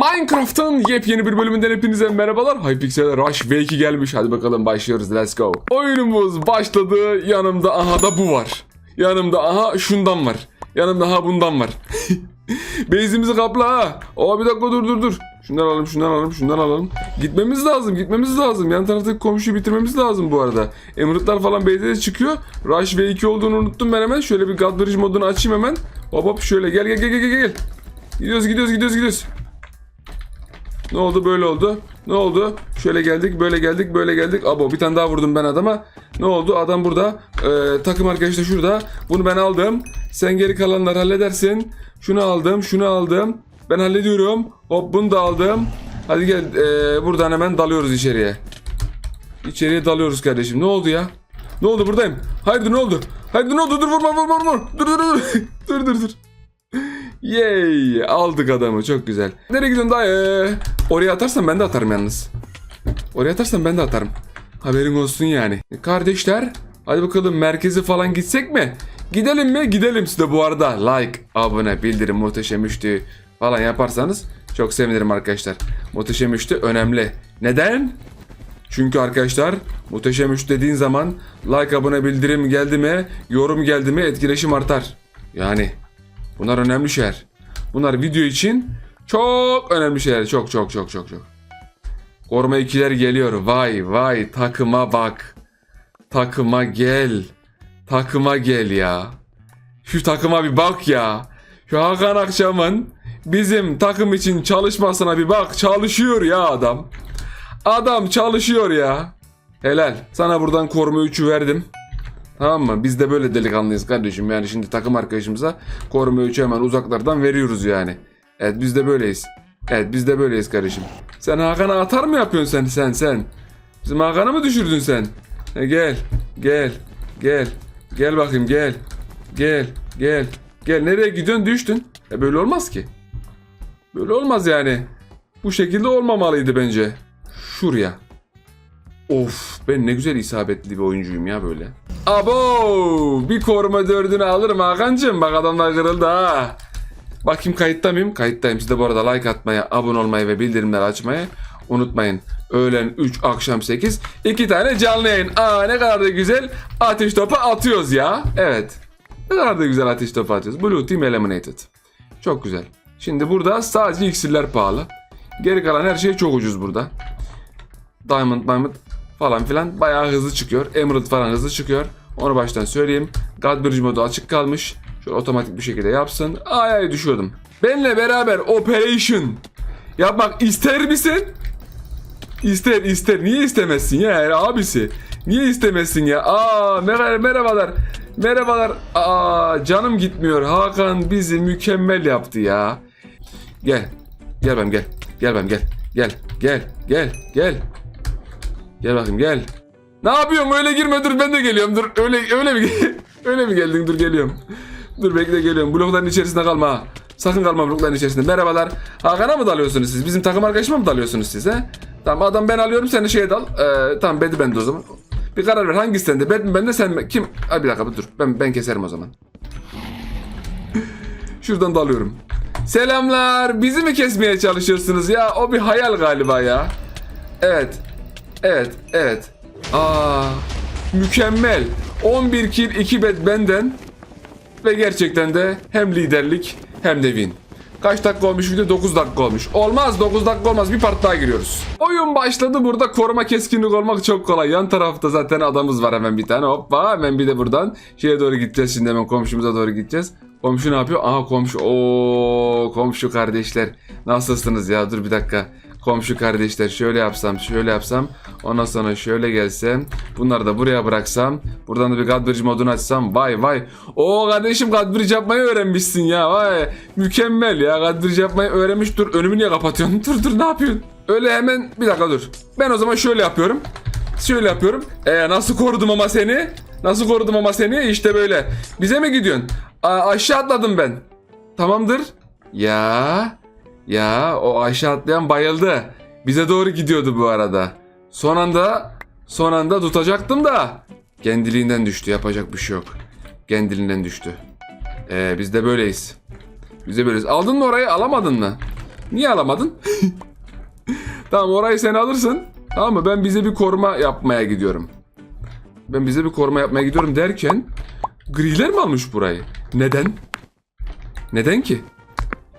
Minecraft'ın yepyeni bir bölümünden hepinize merhabalar. Hypixel Rush V2 gelmiş. Hadi bakalım başlıyoruz. Let's go. Oyunumuz başladı. Yanımda aha da bu var. Yanımda aha şundan var. Yanımda aha bundan var. Base'imizi kapla ha. Aa bir dakika dur dur dur. Şundan alalım, şundan alalım, şundan alalım. Gitmemiz lazım, gitmemiz lazım. Yan taraftaki komşuyu bitirmemiz lazım bu arada. Emerald'lar falan base'de de çıkıyor. Rush V2 olduğunu unuttum ben hemen. Şöyle bir God Bridge modunu açayım hemen. Hop hop şöyle gel gel gel gel. gel. Gidiyoruz gidiyoruz gidiyoruz gidiyoruz. Ne oldu böyle oldu? Ne oldu? Şöyle geldik böyle geldik böyle geldik. Abo bir tane daha vurdum ben adama. Ne oldu? Adam burada. Ee, takım arkadaşı da şurada. Bunu ben aldım. Sen geri kalanları halledersin. Şunu aldım şunu aldım. Ben hallediyorum. Hop bunu da aldım. Hadi gel ee, buradan hemen dalıyoruz içeriye. İçeriye dalıyoruz kardeşim. Ne oldu ya? Ne oldu buradayım? Haydi ne oldu? Haydi ne oldu? Dur vurma vurma vurma. Dur dur dur. dur dur dur. Yay! Aldık adamı çok güzel. Nereye gidiyorsun dayı? Oraya atarsan ben de atarım yalnız. Oraya atarsan ben de atarım. Haberin olsun yani. Kardeşler hadi bakalım merkezi falan gitsek mi? Gidelim mi? Gidelim size bu arada. Like, abone, bildirim, muhteşem üçlü falan yaparsanız çok sevinirim arkadaşlar. Muhteşem üçlü önemli. Neden? Çünkü arkadaşlar muhteşem üç dediğin zaman like, abone, bildirim geldi mi, yorum geldi mi etkileşim artar. Yani Bunlar önemli şeyler. Bunlar video için çok önemli şeyler. Çok çok çok çok çok. Koruma ikiler geliyor. Vay vay takıma bak. Takıma gel. Takıma gel ya. Şu takıma bir bak ya. Şu Hakan Akçam'ın bizim takım için çalışmasına bir bak. Çalışıyor ya adam. Adam çalışıyor ya. Helal. Sana buradan koruma 3'ü verdim. Tamam mı? Biz de böyle delikanlıyız kardeşim. Yani şimdi takım arkadaşımıza koruma 3'ü hemen uzaklardan veriyoruz yani. Evet biz de böyleyiz. Evet biz de böyleyiz kardeşim. Sen Hakan'a atar mı yapıyorsun sen sen sen? Bizim Hakan'ı mı düşürdün sen? E, gel. Gel. Gel. Gel bakayım gel. Gel. Gel. Gel. Nereye gidiyorsun? Düştün. E böyle olmaz ki. Böyle olmaz yani. Bu şekilde olmamalıydı bence. Şuraya. Of ben ne güzel isabetli bir oyuncuyum ya böyle. Abo bir koruma dördünü alırım Hakan'cığım bak adamlar kırıldı ha. Bakayım kayıtta mıyım? Kayıttayım. Siz de bu arada like atmayı, abone olmayı ve bildirimleri açmayı unutmayın. Öğlen 3, akşam 8. iki tane canlı yayın. Aa ne kadar da güzel ateş topu atıyoruz ya. Evet. Ne kadar da güzel ateş topu atıyoruz. Blue Team Eliminated. Çok güzel. Şimdi burada sadece iksirler pahalı. Geri kalan her şey çok ucuz burada. Diamond, Diamond falan filan bayağı hızlı çıkıyor. Emerald falan hızlı çıkıyor. Onu baştan söyleyeyim. God Bridge modu açık kalmış. Şöyle otomatik bir şekilde yapsın. Ay ay düşüyordum. Benle beraber operation yapmak ister misin? İster ister. Niye istemezsin ya abisi? Niye istemezsin ya? Aa mer- merhabalar. Merhabalar. Aa canım gitmiyor. Hakan bizi mükemmel yaptı ya. Gel. Gel ben gel. Gel ben gel. Gel. Gel. Gel. Gel. Gel bakayım gel. Ne yapıyorsun öyle girme dur ben de geliyorum dur öyle öyle mi öyle mi geldin dur geliyorum. Dur bekle geliyorum blokların içerisinde kalma ha. Sakın kalma blokların içerisinde. Merhabalar. Hakan'a mı dalıyorsunuz siz? Bizim takım arkadaşıma mı dalıyorsunuz siz he? Tamam adam ben alıyorum sen de şeye dal. Ee, tamam bedi bende o zaman. Bir karar ver hangisi sende? Bed mi bende sen mi? Kim? Ay bir dakika dur. Ben ben keserim o zaman. Şuradan dalıyorum. Selamlar. Bizi mi kesmeye çalışıyorsunuz ya? O bir hayal galiba ya. Evet. Evet, evet. Aa, mükemmel. 11 kill 2 bet benden. Ve gerçekten de hem liderlik hem de win. Kaç dakika olmuş video? 9 dakika olmuş. Olmaz 9 dakika olmaz. Bir part daha giriyoruz. Oyun başladı. Burada koruma keskinlik olmak çok kolay. Yan tarafta zaten adamız var hemen bir tane. Hoppa hemen bir de buradan şeye doğru gideceğiz şimdi hemen komşumuza doğru gideceğiz. Komşu ne yapıyor? Aha komşu. Oo komşu kardeşler. Nasılsınız ya? Dur bir dakika. Komşu kardeşler şöyle yapsam şöyle yapsam ondan sonra şöyle gelsem bunları da buraya bıraksam buradan da bir God Bridge modunu açsam vay vay. O kardeşim God Bridge yapmayı öğrenmişsin ya vay. Mükemmel ya God Bridge yapmayı öğrenmiş. Dur önümü niye kapatıyorsun dur dur ne yapıyorsun? Öyle hemen bir dakika dur. Ben o zaman şöyle yapıyorum. Şöyle yapıyorum. Ee, nasıl korudum ama seni? Nasıl korudum ama seni? İşte böyle. Bize mi gidiyorsun? A- aşağı atladım ben. Tamamdır. Ya ya o aşağı atlayan bayıldı. Bize doğru gidiyordu bu arada. Son anda son anda tutacaktım da kendiliğinden düştü. Yapacak bir şey yok. Kendiliğinden düştü. Ee, biz de böyleyiz. Biz de böyleyiz. Aldın mı orayı alamadın mı? Niye alamadın? tamam orayı sen alırsın. Tamam mı? Ben bize bir koruma yapmaya gidiyorum. Ben bize bir koruma yapmaya gidiyorum derken griler mi almış burayı? Neden? Neden ki?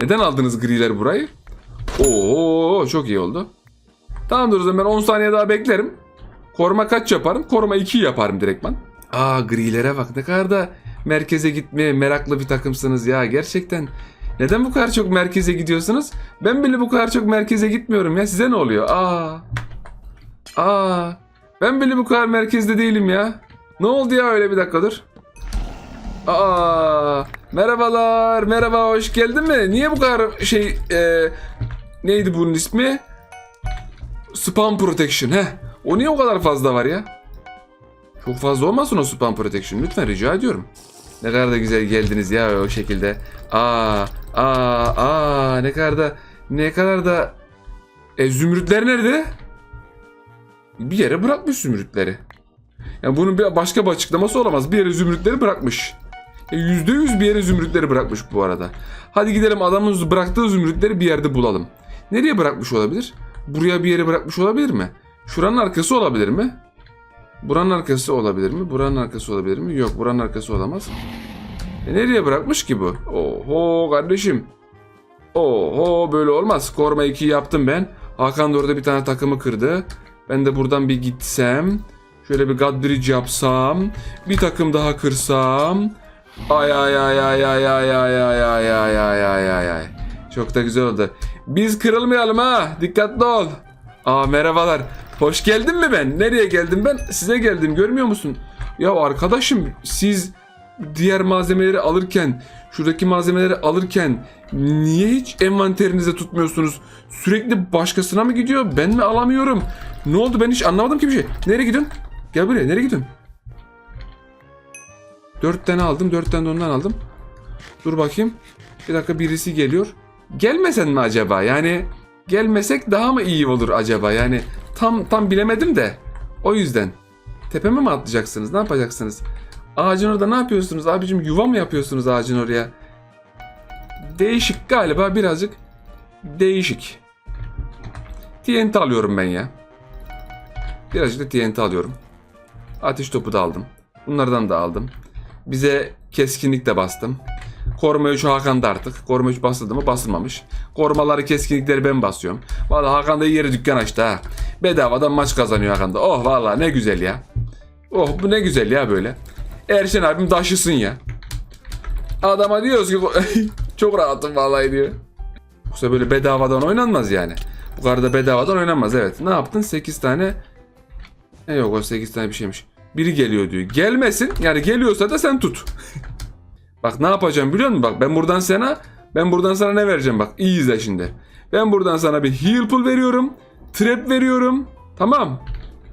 Neden aldınız griler burayı? Oo çok iyi oldu. Tamamdır o zaman ben 10 saniye daha beklerim. Koruma kaç yaparım? Koruma 2 yaparım direktman. Aa grilere bak ne kadar da merkeze gitmeye meraklı bir takımsınız ya gerçekten. Neden bu kadar çok merkeze gidiyorsunuz? Ben bile bu kadar çok merkeze gitmiyorum ya. Size ne oluyor? Aa. Aa. Ben bile bu kadar merkezde değilim ya. Ne oldu ya öyle bir dakika dur. Aa. Merhabalar. Merhaba hoş geldin mi? Niye bu kadar şey e, neydi bunun ismi? Spam protection he. O niye o kadar fazla var ya? Çok fazla olmasın o spam protection lütfen rica ediyorum. Ne kadar da güzel geldiniz ya o şekilde. Aa, aa, aa ne kadar da ne kadar da e, zümrütler nerede? Bir yere bırakmış zümrütleri. Yani bunun bir başka bir açıklaması olamaz. Bir yere zümrütleri bırakmış. E, Yüzde yüz bir yere zümrütleri bırakmış bu arada. Hadi gidelim adamın bıraktığı zümrütleri bir yerde bulalım. Nereye bırakmış olabilir? Buraya bir yere bırakmış olabilir mi? Şuranın arkası olabilir mi? Buranın arkası olabilir mi? Buranın arkası olabilir mi? Yok buranın arkası olamaz. E nereye bırakmış ki bu? Oho kardeşim. Oho böyle olmaz. Koruma 2 yaptım ben. Hakan da orada bir tane takımı kırdı. Ben de buradan bir gitsem. Şöyle bir God Bridge yapsam. Bir takım daha kırsam. Ay ay ay ay ay ay ay ay ay ay ay ay ay ay. Çok da güzel oldu. Biz kırılmayalım ha. Dikkatli ol. Aa merhabalar. Hoş geldin mi ben? Nereye geldim ben? Size geldim görmüyor musun? Ya arkadaşım siz diğer malzemeleri alırken şuradaki malzemeleri alırken niye hiç envanterinize tutmuyorsunuz? Sürekli başkasına mı gidiyor? Ben mi alamıyorum? Ne oldu ben hiç anlamadım ki bir şey. Nereye gidiyorsun? Gel buraya nereye gidiyorsun? Dört tane aldım. Dört tane de ondan aldım. Dur bakayım. Bir dakika birisi geliyor. Gelmesen mi acaba? Yani gelmesek daha mı iyi olur acaba? Yani tam tam bilemedim de. O yüzden. Tepeme mi atlayacaksınız? Ne yapacaksınız? Ağacın orada ne yapıyorsunuz? Abicim yuva mı yapıyorsunuz ağacın oraya? Değişik galiba birazcık değişik. TNT alıyorum ben ya. Birazcık da TNT alıyorum. Ateş topu da aldım. Bunlardan da aldım. Bize keskinlik de bastım. Koruma 3 Hakan'da artık. Koruma 3 basıldı mı basılmamış. Korumaları keskinlikleri ben basıyorum. Valla Hakan da yeri dükkan açtı ha. Bedavadan maç kazanıyor Hakan da. Oh valla ne güzel ya. Oh bu ne güzel ya böyle. Erşen abim taşısın ya. Adama diyoruz ki çok rahatım vallahi diyor. Yoksa böyle bedavadan oynanmaz yani. Bu kadar da bedavadan oynanmaz evet. Ne yaptın? 8 tane. E yok o 8 tane bir şeymiş. Biri geliyor diyor. Gelmesin. Yani geliyorsa da sen tut. Bak ne yapacağım biliyor musun? Bak ben buradan sana ben buradan sana ne vereceğim bak. iyi izle şimdi. Ben buradan sana bir heal pull veriyorum. Trap veriyorum. Tamam.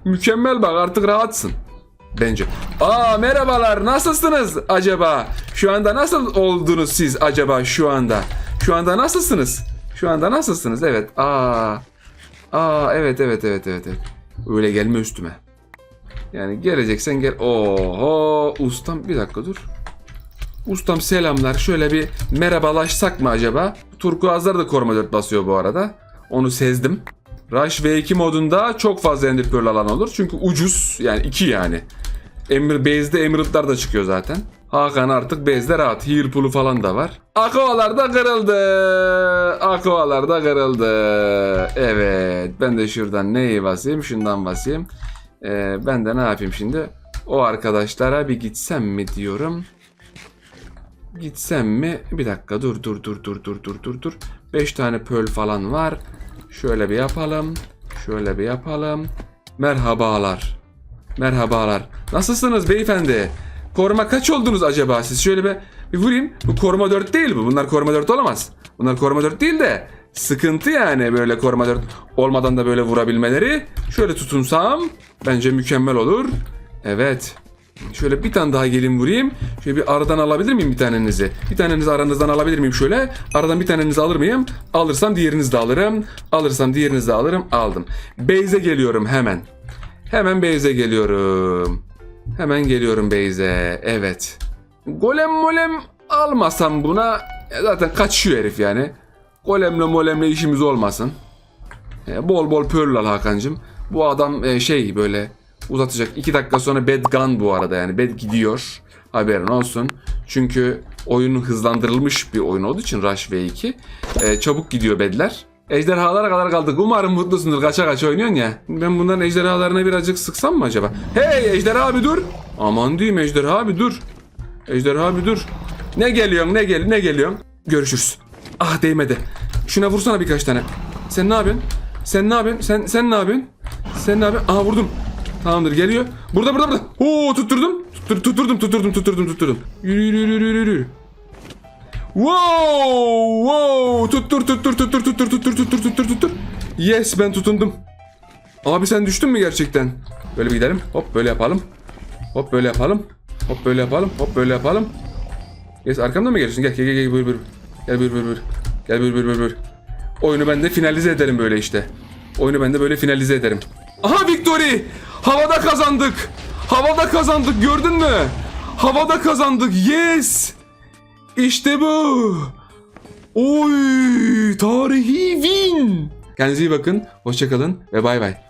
Mükemmel bak artık rahatsın. Bence. Aa merhabalar nasılsınız acaba? Şu anda nasıl oldunuz siz acaba şu anda? Şu anda nasılsınız? Şu anda nasılsınız? Evet. Aa. Aa evet evet evet evet. evet. Öyle gelme üstüme. Yani geleceksen gel. Oho ustam bir dakika dur. Ustam selamlar. Şöyle bir merhabalaşsak mı acaba? Turkuazlar da koruma 4 basıyor bu arada. Onu sezdim. Rush V2 modunda çok fazla Ender Pearl alan olur. Çünkü ucuz. Yani 2 yani. Emir Base'de Emerald'lar da çıkıyor zaten. Hakan artık base'de rahat. Heal pool'u falan da var. Aqualar da kırıldı. Aqualar da kırıldı. Evet. Ben de şuradan neyi basayım? Şundan basayım. Ee, ben de ne yapayım şimdi? O arkadaşlara bir gitsem mi diyorum. Gitsem mi? Bir dakika dur dur dur dur dur dur dur dur. 5 tane pearl falan var. Şöyle bir yapalım. Şöyle bir yapalım. Merhabalar. Merhabalar. Nasılsınız beyefendi? Koruma kaç oldunuz acaba siz? Şöyle bir, bir vurayım. Bu koruma 4 değil bu. Bunlar koruma 4 olamaz. Bunlar koruma 4 değil de sıkıntı yani böyle koruma 4 olmadan da böyle vurabilmeleri. Şöyle tutunsam bence mükemmel olur. Evet. Şöyle bir tane daha gelin vurayım. Şöyle bir aradan alabilir miyim bir tanenizi? Bir tanenizi aranızdan alabilir miyim şöyle? Aradan bir tanenizi alır mıyım? Alırsam diğerinizi de alırım. Alırsam diğerinizi de alırım. Aldım. Beyze geliyorum hemen. Hemen Beyze geliyorum. Hemen geliyorum Beyze. Evet. Golem molem almasam buna e, zaten kaçıyor herif yani. Golemle molemle işimiz olmasın. E, bol bol pearl al Hakan'cığım. Bu adam e, şey böyle uzatacak. 2 dakika sonra bed gun bu arada yani bed gidiyor. Haberin olsun. Çünkü oyunun hızlandırılmış bir oyun olduğu için Rush V2 e, çabuk gidiyor bedler. Ejderhalara kadar kaldık. Umarım mutlusundur. Kaça kaça oynuyorsun ya. Ben bunların ejderhalarına birazcık sıksam mı acaba? Hey ejderha abi dur. Aman diyeyim ejderha abi dur. Ejderha abi dur. Ne geliyorsun ne gel ne geliyorsun? Görüşürüz. Ah değmedi. Şuna vursana birkaç tane. Sen ne yapıyorsun? Sen ne yapıyorsun? Sen sen ne yapıyorsun? Sen ne yapıyorsun? Aha vurdum. Tamamdır geliyor. Burada burada burada. Oo tutturdum. Tuttur, tutturdum tutturdum tutturdum tutturdum. Yürü yürü yürü yürü yürü. Wow! Wow! Tuttur tuttur tuttur tuttur tuttur tuttur tuttur tuttur. Yes ben tutundum. Abi sen düştün mü gerçekten? Böyle bir gidelim. Hop böyle yapalım. Hop böyle yapalım. Hop böyle yapalım. Hop böyle yapalım. Yes arkamdan mı geliyorsun? Gel gel gel, gel buyur buyur. Gel buyur buyur buyur. Gel buyur buyur buyur. buyur. Oyunu ben de finalize ederim böyle işte. Oyunu ben de böyle finalize ederim. Aha victory! Havada kazandık. Havada kazandık gördün mü? Havada kazandık. Yes! İşte bu. Oy! Tarihi win. Kendinize iyi bakın. Hoşçakalın ve bay bay.